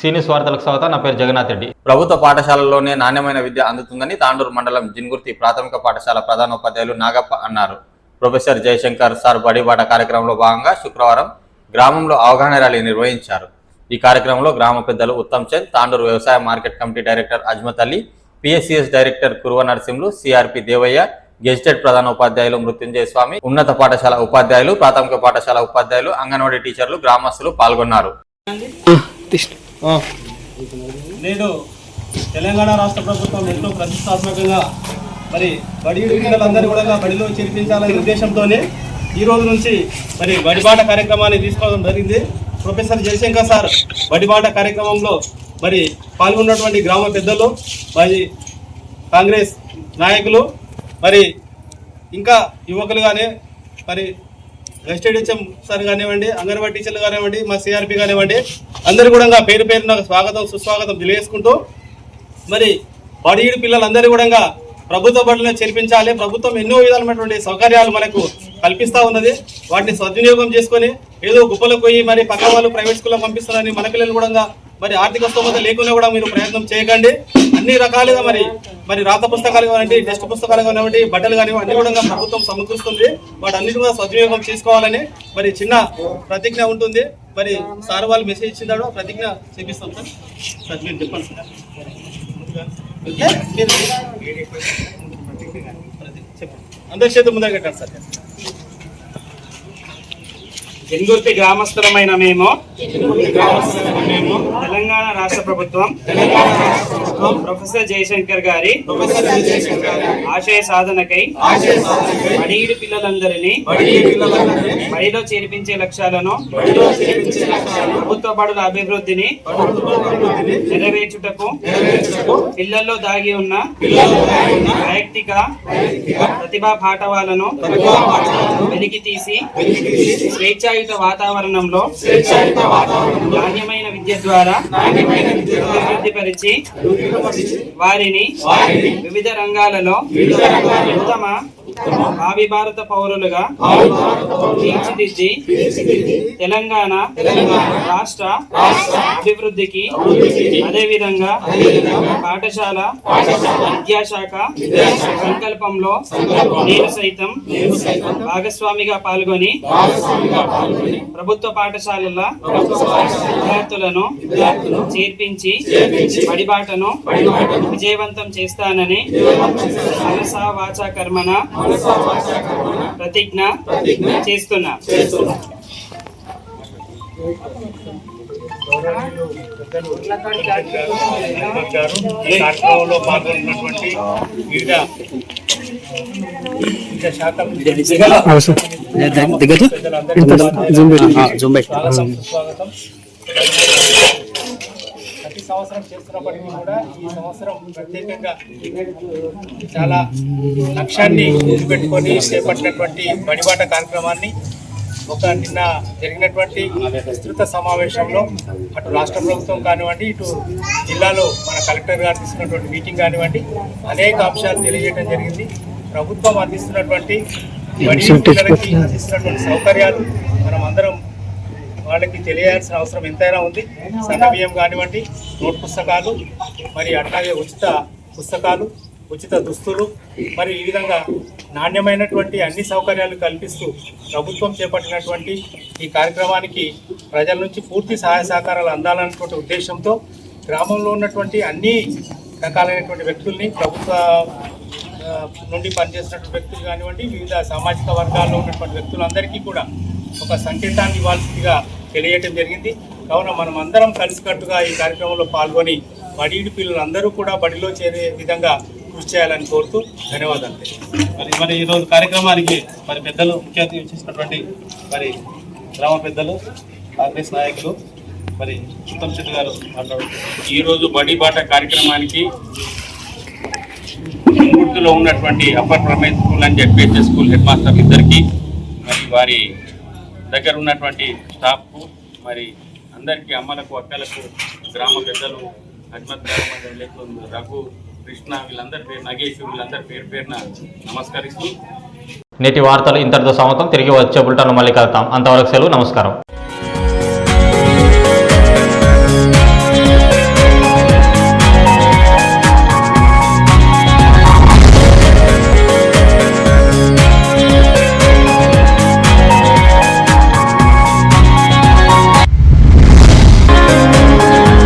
సీనియస్ వార్తలకు స్వాగతం నా పేరు జగన్నాథ్ రెడ్డి. ప్రభుత్వ పాఠశాలల్లోనే నాణ్యమైన విద్య అందుతుందని తాండూరు మండలం జిన్గుర్తి ప్రాథమిక పాఠశాల ప్రధానోపాధ్యాయులు నాగప్ప అన్నారు. ప్రొఫెసర్ జయశంకర్ సార్ బడిబాట కార్యక్రమంలో భాగంగా శుక్రవారం గ్రామంలో అవగాహన ర్యాలీ నిర్వహించారు. ఈ కార్యక్రమంలో గ్రామ పెద్దలు ఉత్తమ్ చంద్ తాండూరు వ్యవసాయ market committee director Azmat Ali PSCS director Kuruva Narasimhulu CRP Devaiah gazetted ప్రధానోపాధ్యాయులు మృత్యుంజయ స్వామి ఉన్నత పాఠశాల ఉపాధ్యాయులు ప్రాథమిక పాఠశాల ఉపాధ్యాయులు అంగన్వాడీ టీచర్లు గ్రామస్తులు పాల్గొన్నారు. నేడు తెలంగాణ రాష్ట్ర ప్రభుత్వం ఎంతో ప్రతిష్టాత్మకంగా మరి బడి పిల్లలందరూ కూడా బడిలో చేర్పించాలనే ఉద్దేశంతోనే ఈ రోజు నుంచి మరి బడిబాట కార్యక్రమాన్ని తీసుకోవడం జరిగింది. ప్రొఫెసర్ జయశంకర్ సార్ బడిబాట కార్యక్రమంలో మరి పాల్గొన్నటువంటి గ్రామ పెద్దలు మరి కాంగ్రెస్ నాయకులు మరి ఇంకా యువకులు కానీ మరి ఎస్టీడీహెచ్ఎం సార్ కానివ్వండి అంగన్వాడీ టీచర్లు కానివ్వండి మా సిఆర్పి కానివ్వండి అందరూ కూడా పేరు పేరున స్వాగతం సుస్వాగతం తెలియజేసుకుంటూ మరి బడియుడు పిల్లలందరూ కూడా ప్రభుత్వ బడులను చేర్పించాలి. ప్రభుత్వం ఎన్నో విధాలైనటువంటి సౌకర్యాలు మనకు కల్పిస్తూ ఉన్నది. వాటిని సద్వినియోగం చేసుకొని ఏదో గుప్పలకు పోయి మరి పక్క వాళ్ళు ప్రైవేట్ స్కూల్లో పంపిస్తున్నారని మన పిల్లలు కూడా మరి ఆర్థిక స్తోమత లేకుండా కూడా మీరు ప్రయత్నం చేయకండి. అన్ని రకాలుగా మరి మరి రాత పుస్తకాలు కానివ్వండి టెక్స్ట్ పుస్తకాలు కానివ్వండి బట్టలు కానివ్వండి అన్ని కూడా ప్రభుత్వం సమకూరుస్తుంది. వాటన్నిటి కూడా సద్వినియోగం చేసుకోవాలని మరి చిన్న ప్రతిజ్ఞ ఉంటుంది. మరి సార్ వాళ్ళు మెసేజ్ ఇచ్చిందాడు ప్రతిజ్ఞ చేపిస్తాం సార్. సార్ మీరు చెప్పండి సార్. అందరి చేతి ముందర కట్టారు సార్. జంగుర్తి గ్రామస్తులమైన మేము తెలంగాణ రాష్ట్ర ప్రభుత్వం ప్రొఫెసర్ జయశంకర్ గారి ఆశయ సాధనకై ఆశయ బడిగిడి పిల్లలందరినీ బడిలో చేర్పించే లక్ష్యాలను ప్రభుత్వ బడుల అభివృద్ధిని నెరవేర్చుటకు పిల్లల్లో దాగి ఉన్న వైయక్తిక ప్రతిభా పాఠవాలను వెలికి తీసి వెలికితీసి స్వేచ్ఛాయుత వాతావరణంలో నాణ్యమైన విద్య ద్వారా అభివృద్ధిపరిచి వారిని వివిధ రంగాలలో ఉత్తమ భావి భారత పౌరులుగా తీర్చిదిద్ది తెలంగాణ రాష్ట్ర అభివృద్ధికి అదేవిధంగా పాఠశాల విద్యాశాఖ సంకల్పంలో నేను సైతం భాగస్వామిగా పాల్గొని ప్రభుత్వ పాఠశాలల విద్యార్థులను చేర్పించి బడిబాటను విజయవంతం చేస్తానని మనసా వాచా కర్మన ప్రతిజ్ఞ చేస్తున్నా. కార్యక్రమంలో పాల్గొన్నటువంటి వివిధ వివిధ శాఖల స్వాగతం సంవత్సరం చేస్తున్నప్పటికీ కూడా ఈ సంవత్సరం ప్రత్యేకంగా చాలా లక్ష్యాన్ని పెట్టుకొని చేపట్టినటువంటి బడిబాట కార్యక్రమాన్ని ఒక నిన్న జరిగినటువంటి విస్తృత సమావేశంలో అటు రాష్ట్ర ప్రభుత్వం కానివ్వండి ఇటు జిల్లాలో మన కలెక్టర్ గారు తీసుకున్నటువంటి మీటింగ్ కానివ్వండి అనేక అంశాలు తెలియజేయడం జరిగింది. ప్రభుత్వం అందిస్తున్నటువంటి బడి పిల్లలకి అందిస్తున్నటువంటి సౌకర్యాలు మనం అందరం వాళ్ళకి తెలియాల్సిన అవసరం ఎంతైనా ఉంది. సన్న బియ్యం కానివ్వండి నోట్ పుస్తకాలు మరి అట్లాగే ఉచిత పుస్తకాలు ఉచిత దుస్తులు మరి ఈ విధంగా నాణ్యమైనటువంటి అన్ని సౌకర్యాలు కల్పిస్తూ ప్రభుత్వం చేపట్టినటువంటి ఈ కార్యక్రమానికి ప్రజల నుంచి పూర్తి సహాయ సహకారాలు అందాలన్నటువంటి ఉద్దేశంతో గ్రామంలో ఉన్నటువంటి అన్ని రకాలైనటువంటి వ్యక్తుల్ని ప్రభుత్వ నుండి పనిచేసినటువంటి వ్యక్తులు కానివ్వండి వివిధ సామాజిక వర్గాల్లో ఉన్నటువంటి వ్యక్తులందరికీ కూడా ఒక సంకేతాన్ని ఇవ్వాల్సిందిగా తెలియటం జరిగింది. కావున మనం అందరం కలిసికట్టుగా ఈ కార్యక్రమంలో పాల్గొని బడిడి పిల్లలందరూ కూడా బడిలో చేరే విధంగా కృషి చేయాలని కోరుతూ ధన్యవాదాలు. మరి మరి ఈరోజు కార్యక్రమానికి మరి పెద్దలు ముఖ్య అతిథి చేసినటువంటి మరి గ్రామ పెద్దలు కాంగ్రెస్ నాయకులు మరి ఉత్తమ్ చెట్టు గారు మాట్లాడుతున్నారు ఈరోజు బడి బాట కార్యక్రమానికి గుర్తులో ఉన్నటువంటి అప్పర్ ప్రైమరీ స్కూల్ అని చెప్పేసి స్కూల్ హెడ్ మాస్టర్ ఇద్దరికి మరి వారి దగ్గర ఉన్నటువంటి స్టాఫ్కు మరి అందరికీ అమ్మలకు అక్కలకు గ్రామ పెద్దలు హజ్మత్ గ్రామ రఘు కృష్ణ వీళ్ళందరి పేరు నగేష్ వీళ్ళందరి పేరు పేరున నమస్కరిస్తూ నేటి వార్తలు ఇంతటితో సమతం తిరిగి వచ్చే బుల్టాను మళ్ళీ కలుతాం అంతవరకు సెలవు నమస్కారం.